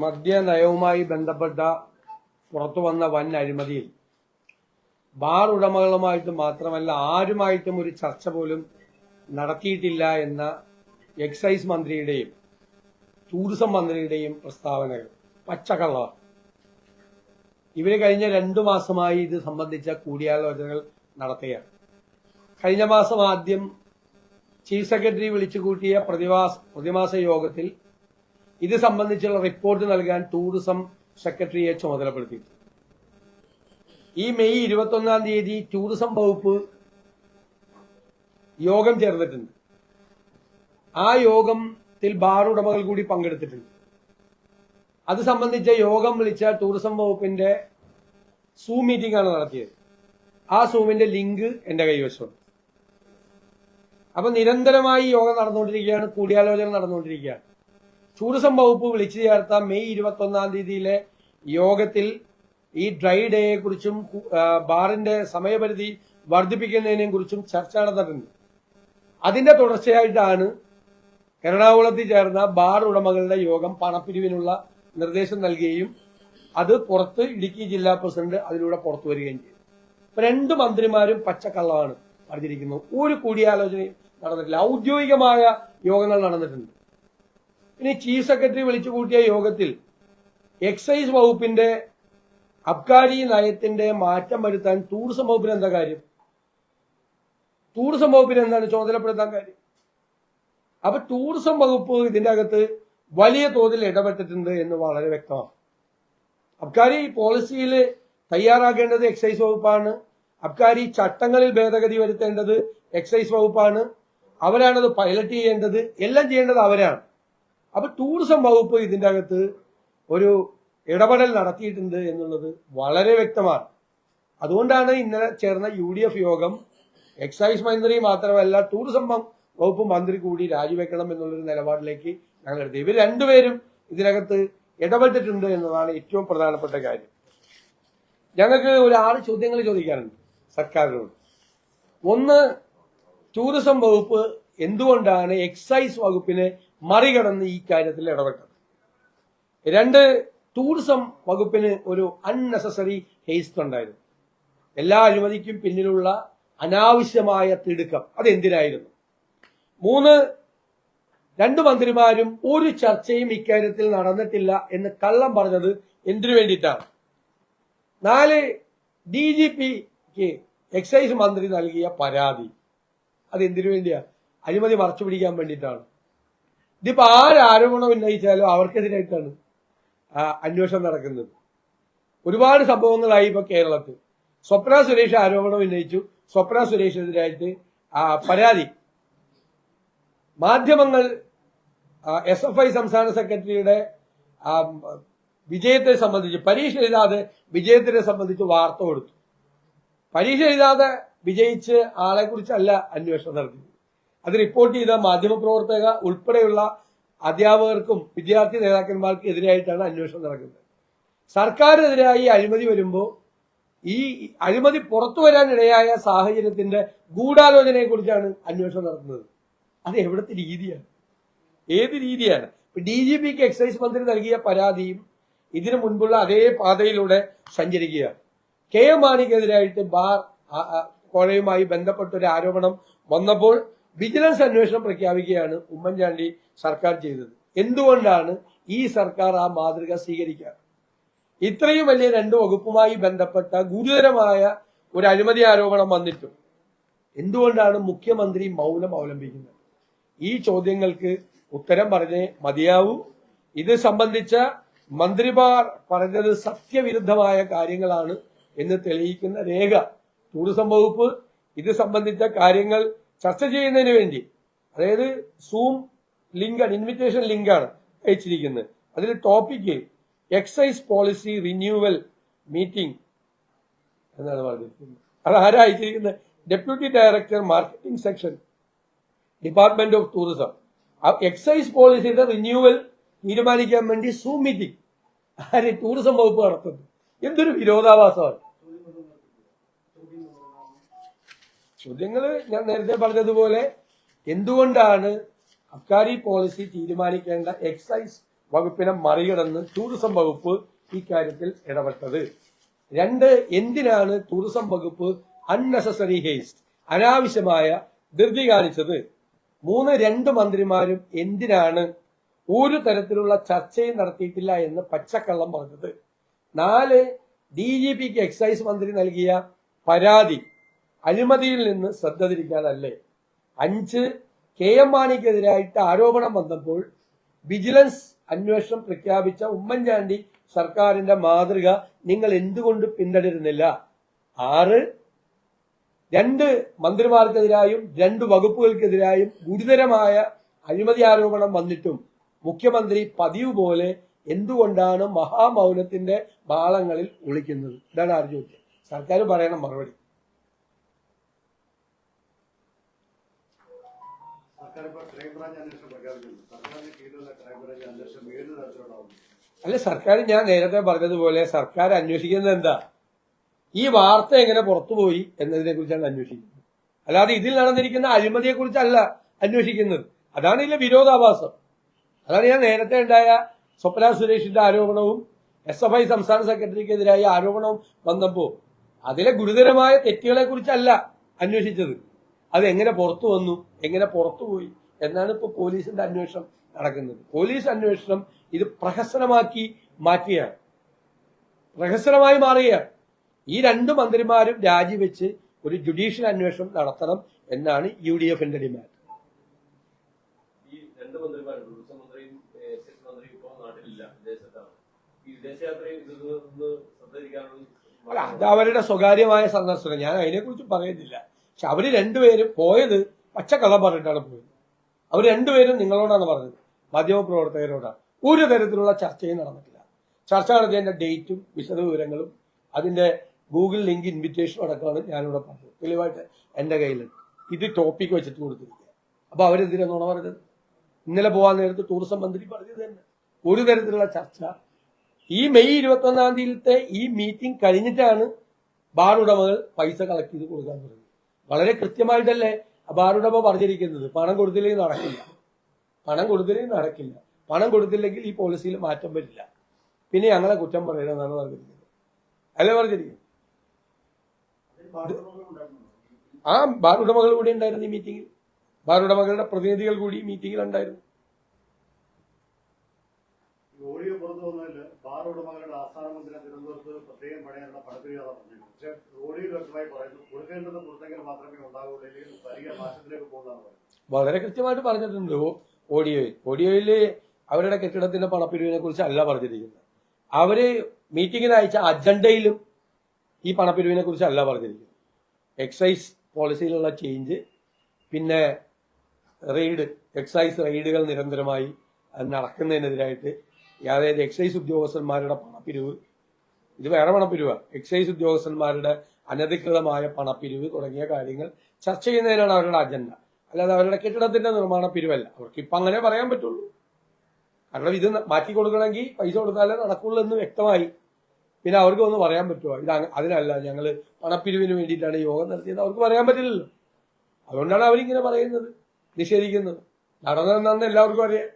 മദ്യനയവുമായി ബന്ധപ്പെട്ട പുറത്തു വന്ന വൻ അഴിമതിയിൽ. ബാർ ഉടമകളുമായിട്ട് മാത്രമല്ല ആരുമായിട്ടും ഒരു ചർച്ച പോലും നടത്തിയിട്ടില്ല എന്ന എക്സൈസ് മന്ത്രിയുടെയും ടൂറിസം മന്ത്രിയുടെയും പ്രസ്താവനകൾ. പച്ചക്കള്ള ഇവർ കഴിഞ്ഞ രണ്ടു മാസമായി ഇത് സംബന്ധിച്ച കൂടിയാലോചനകൾ നടത്തുകയാണ്. കഴിഞ്ഞ മാസം ആദ്യം ചീഫ് സെക്രട്ടറി വിളിച്ചു കൂട്ടിയ പ്രതിമാസ യോഗത്തിൽ ഇത് സംബന്ധിച്ചുള്ള റിപ്പോർട്ട് നൽകാൻ ടൂറിസം സെക്രട്ടറിയെ ചുമതലപ്പെടുത്തി. ഈ മെയ് ഇരുപത്തൊന്നാം തീയതി ടൂറിസം വകുപ്പ് യോഗം ചേർന്നിട്ടുണ്ട്. ആ യോഗത്തിൽ ബാർ ഉടമകൾ കൂടി പങ്കെടുത്തിട്ടുണ്ട്. അത് സംബന്ധിച്ച യോഗം വിളിച്ച ടൂറിസം വകുപ്പിന്റെ സൂം മീറ്റിംഗ് ആണ് നടത്തിയത്. ആ സൂമിന്റെ ലിങ്ക് എന്റെ കൈവശമുണ്ട്. അപ്പൊ നിരന്തരമായി യോഗം നടന്നുകൊണ്ടിരിക്കുകയാണ് കൂടിയാലോചന നടന്നുകൊണ്ടിരിക്കുകയാണ്. ടൂറിസം വകുപ്പ് വിളിച്ചു ചേർത്ത മെയ് ഇരുപത്തി ഒന്നാം തീയതിയിലെ യോഗത്തിൽ ഈ ഡ്രൈ ഡേയെ കുറിച്ചും ബാറിന്റെ സമയപരിധി വർദ്ധിപ്പിക്കുന്നതിനെ കുറിച്ചും ചർച്ച നടന്നിട്ടുണ്ട്. അതിന്റെ തുടർച്ചയായിട്ടാണ് എറണാകുളത്ത് ചേർന്ന ബാർ ഉടമകളുടെ യോഗം പണപ്പിരിവിനുള്ള നിർദ്ദേശം നൽകുകയും അത് പുറത്ത് ഇടുക്കി ജില്ലാ പ്രസിഡന്റ് അതിലൂടെ പുറത്തു വരികയും ചെയ്തു. രണ്ട് മന്ത്രിമാരും പച്ചക്കള്ളമാണ് പറഞ്ഞിരിക്കുന്നത്. ഒരു കൂടിയാലോചനയും നടന്നിട്ടില്ല. ഔദ്യോഗികമായ യോഗങ്ങൾ നടന്നിട്ടുണ്ട്. ഇനി ചീഫ് സെക്രട്ടറി വിളിച്ചു കൂട്ടിയ യോഗത്തിൽ എക്സൈസ് വകുപ്പിന്റെ അബ്കാരി നയത്തിന്റെ മാറ്റം വരുത്താൻ ടൂറിസം വകുപ്പിന് എന്താ കാര്യം? ടൂറിസം വകുപ്പിന് എന്താണ് ചുമതലപ്പെടുത്താൻ കാര്യം? അപ്പൊ ടൂറിസം വകുപ്പ് ഇതിന്റെ അകത്ത് വലിയ തോതിൽ ഇടപെട്ടിട്ടുണ്ട് എന്ന് വളരെ വ്യക്തമാണ്. അബ്കാരി പോളിസിയിൽ തയ്യാറാക്കേണ്ടത് എക്സൈസ് വകുപ്പാണ്. അബ്കാരി ചട്ടങ്ങളിൽ ഭേദഗതി വരുത്തേണ്ടത് എക്സൈസ് വകുപ്പാണ്. അവരാണത് പൈലറ്റ് ചെയ്യേണ്ടത്. എല്ലാം ചെയ്യേണ്ടത് അവരാണ്. അപ്പൊ ടൂറിസം വകുപ്പ് ഇതിന്റെ അകത്ത് ഒരു ഇടപെടൽ നടത്തിയിട്ടുണ്ട് എന്നുള്ളത് വളരെ വ്യക്തമാണ്. അതുകൊണ്ടാണ് ഇന്നലെ ചേർന്ന യു ഡി എഫ് യോഗം എക്സൈസ് മന്ത്രി മാത്രമല്ല ടൂറിസം വകുപ്പ് മന്ത്രി കൂടി രാജിവെക്കണം എന്നുള്ളൊരു നിലപാടിലേക്ക് ഞങ്ങൾ എടുത്തത് ഇവർ രണ്ടുപേരും ഇതിനകത്ത് ഇടപെട്ടിട്ടുണ്ട് എന്നതാണ് ഏറ്റവും പ്രധാനപ്പെട്ട കാര്യം. ഞങ്ങൾക്ക് ഒരു ആറ് ചോദ്യങ്ങൾ ചോദിക്കാനുണ്ട് സർക്കാരിനോട്. ഒന്ന് ടൂറിസം വകുപ്പ് എന്തുകൊണ്ടാണ് എക്സൈസ് വകുപ്പിനെ മറികടന്ന് ഈ കാര്യത്തിൽ ഇടപെട്ടത്. രണ്ട് ടൂറിസം വകുപ്പിന് ഒരു അൺനെസസറി ഹേസ്റ്റ് ഉണ്ടായിരുന്നു. എല്ലാ അഴിമതിക്കും പിന്നിലുള്ള അനാവശ്യമായ തിടുക്കം അതെന്തിനായിരുന്നു? മൂന്ന് രണ്ടു മന്ത്രിമാരും ഒരു ചർച്ചയും ഇക്കാര്യത്തിൽ നടന്നിട്ടില്ല എന്ന് കള്ളം പറഞ്ഞത് എന്തിനു വേണ്ടിയിട്ടാണ്? നാല് ഡി ജി പിക്ക് എക്സൈസ് മന്ത്രി നൽകിയ പരാതി അത് എന്തിനു വേണ്ടിയാ? അഴിമതി മറച്ചു പിടിക്കാൻ വേണ്ടിയിട്ടാണ്. ഇതിപ്പോ ആരാരോപണം ഉന്നയിച്ചാലും അവർക്കെതിരായിട്ടാണ് അന്വേഷണം നടക്കുന്നത്. ഒരുപാട് സംഭവങ്ങളായി ഇപ്പൊ കേരളത്തിൽ. സ്വപ്ന സുരേഷ് ആരോപണം ഉന്നയിച്ചു. സ്വപ്ന സുരേഷിനെതിരായിട്ട് പരാതി. മാധ്യമങ്ങൾ എസ് എഫ് ഐ സംസ്ഥാന സെക്രട്ടറിയുടെ വിജയത്തെ സംബന്ധിച്ച് പരീക്ഷ എഴുതാതെ വിജയത്തിനെ സംബന്ധിച്ച് വാർത്ത കൊടുത്തു. പരീക്ഷ എഴുതാതെ വിജയിച്ച് ആളെ കുറിച്ചല്ല അന്വേഷണം നടത്തിയത്. അത് റിപ്പോർട്ട് ചെയ്ത മാധ്യമപ്രവർത്തക ഉൾപ്പെടെയുള്ള അധ്യാപകർക്കും വിദ്യാർത്ഥി നേതാക്കന്മാർക്കും എതിരായിട്ടാണ് അന്വേഷണം നടക്കുന്നത്. സർക്കാരിനെതിരായി അഴിമതി വരുമ്പോൾ ഈ അഴിമതി പുറത്തു വരാനിടയായ സാഹചര്യത്തിന്റെ ഗൂഢാലോചനയെ കുറിച്ചാണ് അന്വേഷണം നടത്തുന്നത്. അത് എവിടുത്തെ രീതിയാണ്? ഏത് രീതിയാണ്? ഡി ജി പിക്ക് എക്സൈസ് മന്ത്രി നൽകിയ പരാതിയും ഇതിനു മുൻപുള്ള അതേ പാതയിലൂടെ സഞ്ചരിക്കുകയാണ്. കെ എം മാണിക്കെതിരായിട്ട് ബാർ കോഴയുമായി ബന്ധപ്പെട്ട ഒരു ആരോപണം വന്നപ്പോൾ വിജിലൻസ് അന്വേഷണം പ്രഖ്യാപിക്കുകയാണ് ഉമ്മൻചാണ്ടി സർക്കാർ ചെയ്തത്. എന്തുകൊണ്ടാണ് ഈ സർക്കാർ ആ മാതൃക സ്വീകരിക്കുക ഇത്രയും വലിയ രണ്ട് വകുപ്പുമായി ബന്ധപ്പെട്ട ഗുരുതരമായ ഒരു അഴിമതി ആരോപണം വന്നിട്ടും എന്തുകൊണ്ടാണ് മുഖ്യമന്ത്രി മൗനം അവലംബിക്കുന്നത്? ഈ ചോദ്യങ്ങൾക്ക് ഉത്തരം പറഞ്ഞേ മതിയാവൂ. ഇത് സംബന്ധിച്ച മന്ത്രിമാർ പറഞ്ഞത് സത്യവിരുദ്ധമായ കാര്യങ്ങളാണ് എന്ന് തെളിയിക്കുന്ന രേഖ ടൂറിസം വകുപ്പ്. ഇത് സംബന്ധിച്ച കാര്യങ്ങൾ ചർച്ച ചെയ്യുന്നതിന് വേണ്ടി. അതായത് സൂം ലിങ്കാണ് ഇൻവിറ്റേഷൻ ലിങ്കാണ് അയച്ചിരിക്കുന്നത്. അതിൽ topic excise policy renewal meeting എന്നാണ് പറഞ്ഞിരിക്കുന്നത്. അത് ആരാ അയച്ചിരിക്കുന്നത്? Deputy director marketing section department of tourism excise പോളിസിയുടെ റിന്യൂവൽ തീരുമാനിക്കാൻ വേണ്ടി സൂം മീറ്റിംഗ് ആര് ടൂറിസം വകുപ്പ് നടത്തുന്നു? എന്തൊരു വിരോധാഭാസമാണ്. ചോദ്യങ്ങൾ ഞാൻ നേരത്തെ പറഞ്ഞതുപോലെ എന്തുകൊണ്ടാണ് അബ്കാരി പോളിസി തീരുമാനിക്കേണ്ട എക്സൈസ് വകുപ്പിനെ മറികടന്ന് ടൂറിസം വകുപ്പ് ഇക്കാര്യത്തിൽ ഇടപെട്ടത്? രണ്ട് എന്തിനാണ് ടൂറിസം വകുപ്പ് അൺനെസസറി ഹേസ്റ്റ് അനാവശ്യമായ ധൃതി കാണിച്ചത്? മൂന്ന് രണ്ട് മന്ത്രിമാരും എന്തിനാണ് ഒരു തരത്തിലുള്ള ചർച്ചയും നടത്തിയിട്ടില്ല എന്ന് പച്ചക്കള്ളം പറഞ്ഞത്? നാല് ഡി ജി പിക്ക് എക്സൈസ് മന്ത്രി നൽകിയ പരാതി അഴിമതിയിൽ നിന്ന് ശ്രദ്ധ തിരിക്കാനല്ലേ അഞ്ച് കെ എം മാണിക്കെതിരായിട്ട് ആരോപണം വന്നപ്പോൾ വിജിലൻസ് അന്വേഷണം പ്രഖ്യാപിച്ച ഉമ്മൻചാണ്ടി സർക്കാരിന്റെ മാതൃക നിങ്ങൾ എന്തുകൊണ്ട് പിന്തുടരുന്നില്ല? ആറ് രണ്ട് മന്ത്രിമാർക്കെതിരായും രണ്ട് വകുപ്പുകൾക്കെതിരായും ഗുരുതരമായ അഴിമതി ആരോപണം വന്നിട്ടും മുഖ്യമന്ത്രി പതിവ് പോലെ എന്തുകൊണ്ടാണ് മഹാമൗനത്തിന്റെ മാളങ്ങളിൽ ഒളിക്കുന്നത്? ഇതാണ് ആര് ചോദ്യം. സർക്കാർ പറയണം മറുപടി. തരത്തിലുണ്ടാവും അല്ല സർക്കാർ ഞാൻ നേരത്തെ പറഞ്ഞതുപോലെ സർക്കാർ അന്വേഷിക്കുന്നത് എന്താ? ഈ വാർത്ത എങ്ങനെ പുറത്തുപോയി എന്നതിനെ കുറിച്ചാണ് അന്വേഷിക്കുന്നത്. അല്ലാതെ ഇതിൽ നടന്നിരിക്കുന്ന അഴിമതിയെ കുറിച്ചല്ല അന്വേഷിക്കുന്നത്. അതാണ് ഇതിലെ വിരോധാഭാസം. അതാണ് ഞാൻ നേരത്തെ ഉണ്ടായ സ്വപ്ന സുരേഷിന്റെ ആരോപണവും എസ് എഫ് ഐ സംസ്ഥാന സെക്രട്ടറിക്കെതിരായ ആരോപണവും വന്നപ്പോൾ അതിലെ ഗുരുതരമായ തെറ്റുകളെ കുറിച്ചല്ല അന്വേഷിച്ചത്. അത് എങ്ങനെ പുറത്തു വന്നു? എങ്ങനെ പുറത്തു പോയി? എന്നാണ് ഇപ്പോൾ പോലീസിന്റെ അന്വേഷണം നടക്കുന്നത്. പോലീസ് അന്വേഷണം ഇത് പ്രഹസനമാക്കി മാറ്റുകയാണ് പ്രഹസനമായി മാറുകയാണ്. ഈ രണ്ട് മന്ത്രിമാരും രാജിവെച്ച് ഒരു ജുഡീഷ്യൽ അന്വേഷണം നടത്തണം എന്നാണ് യു ഡി എഫിന്റെ ഡിമാൻഡ് അല്ല അത് അവരുടെ സ്വകാര്യമായ സന്ദർശനം. ഞാൻ അതിനെക്കുറിച്ച് പറയുന്നില്ല പക്ഷെ അവർ രണ്ടുപേരും പോയത് പച്ചക്കള്ളം പറഞ്ഞിട്ടാണ് പോയത്. അവർ രണ്ടുപേരും നിങ്ങളോടാണ് പറഞ്ഞത്. മാധ്യമപ്രവർത്തകരോടാണ് ഒരു തരത്തിലുള്ള ചർച്ചയും നടന്നിട്ടില്ല. ചർച്ച നടത്തിയതിന്റെ ഡേറ്റും വിശദവിവരങ്ങളും അതിന്റെ ഗൂഗിൾ ലിങ്ക് ഇൻവിറ്റേഷനും അടക്കമാണ് ഞാനിവിടെ പറഞ്ഞത്. തെളിവായിട്ട് എന്റെ കയ്യിലുണ്ട്. ഇത് ടോപ്പിക് വെച്ചിട്ട് കൊടുത്തിരിക്കുക. അപ്പൊ അവരെന്തിനാണ് പറഞ്ഞത്? ഇന്നലെ പോകാൻ നേരത്ത് ടൂറിസം മന്ത്രി പറഞ്ഞത് തന്നെ. ഒരു തരത്തിലുള്ള ചർച്ച. ഈ മെയ് ഇരുപത്തി ഒന്നാം തീയതിയിലത്തെ ഈ മീറ്റിംഗ് കഴിഞ്ഞിട്ടാണ് ബാർ ഉടമകൾ പൈസ കളക്ട് ചെയ്ത് കൊടുക്കാൻ തുടങ്ങി വളരെ കൃത്യമായിട്ടല്ലേ ബാർ പറഞ്ഞിരിക്കുന്നത്? പണം കൊടുത്തില്ലെങ്കിൽ നടക്കില്ല. പണം കൊടുത്തില്ലെങ്കിൽ നടക്കില്ല. പണം കൊടുത്തില്ലെങ്കിൽ ഈ പോളിസിയിൽ മാറ്റം വരില്ല. പിന്നെ ഞങ്ങളെ കുറ്റം പറയണമെന്നാണ് പറഞ്ഞിരിക്കുന്നത്. അല്ലേ പറഞ്ഞിരിക്കുന്നത്? ആ ബാർ ഉടമകൾ കൂടി ഉണ്ടായിരുന്നു ഈ മീറ്റിംഗിൽ ബാർ ഉടമകളുടെ പ്രതിനിധികൾ കൂടി ഈ മീറ്റിംഗിൽ ഉണ്ടായിരുന്നു. മന്ദിരം തിരുവനന്തപുരത്ത് പ്രത്യേകം പണിയാനുള്ള പണപ്പിരിയാതെ പറഞ്ഞിരുന്നു പക്ഷെ റോഡിൽ വ്യക്തമായി പറയുന്നു കൊടുക്കേണ്ടത് കൊടുത്തെങ്കിൽ മാത്രമേ ഉണ്ടാവുകയുള്ളൂ അല്ലെങ്കിൽ വലിയ നാശത്തിലേക്ക് പോകുന്നതാണ് വളരെ കൃത്യമായിട്ട് പറഞ്ഞിട്ടുണ്ട് ഓഡിയോയിൽ. ഓഡിയോയിൽ അവരുടെ കെട്ടിടത്തിന്റെ പണപ്പിരിവിനെ കുറിച്ച് അല്ല പറഞ്ഞിരിക്കുന്നത്. അവർ മീറ്റിംഗിന് അയച്ച അജണ്ടയിലും ഈ പണപ്പിരിവിനെ കുറിച്ച് അല്ല പറഞ്ഞിരിക്കുന്നത്. എക്സൈസ് പോളിസിയിലുള്ള ചേഞ്ച് പിന്നെ റെയ്ഡ് എക്സൈസ് റെയ്ഡുകൾ നിരന്തരമായി നടക്കുന്നതിനെതിരായിട്ട് അതായത് എക്സൈസ് ഉദ്യോഗസ്ഥന്മാരുടെ പണപ്പിരിവ് ഇത് വേറെ പണപ്പിരിവ്. എക്സൈസ് ഉദ്യോഗസ്ഥന്മാരുടെ അനധികൃതമായ പണപ്പിരിവ് തുടങ്ങിയ കാര്യങ്ങൾ ചർച്ച ചെയ്യുന്നതിനാണ് അവരുടെ അജണ്ട അല്ലാതെ അവരുടെ കെട്ടിടത്തിന്റെ നിർമ്മാണ പിരിവല്ല. അവർക്ക് ഇപ്പൊ അങ്ങനെ പറയാൻ പറ്റുള്ളൂ. കാരണം ഇത് മാറ്റി കൊടുക്കണമെങ്കിൽ പൈസ കൊടുത്താലേ നടക്കുള്ളൂ എന്ന് വ്യക്തമായി പിന്നെ അവർക്ക് ഒന്ന് പറയാൻ പറ്റുമോ ഇത് അതിനല്ല. ഞങ്ങൾ പണപ്പിരിവിന് വേണ്ടിയിട്ടാണ് യോഗം നടത്തിയത്. അവർക്ക് പറയാൻ പറ്റില്ലല്ലോ. അതുകൊണ്ടാണ് അവരിങ്ങനെ പറയുന്നത്. നിഷേധിക്കുന്നത്. നടന്നതെന്നാന്ന് എല്ലാവർക്കും അറിയാം.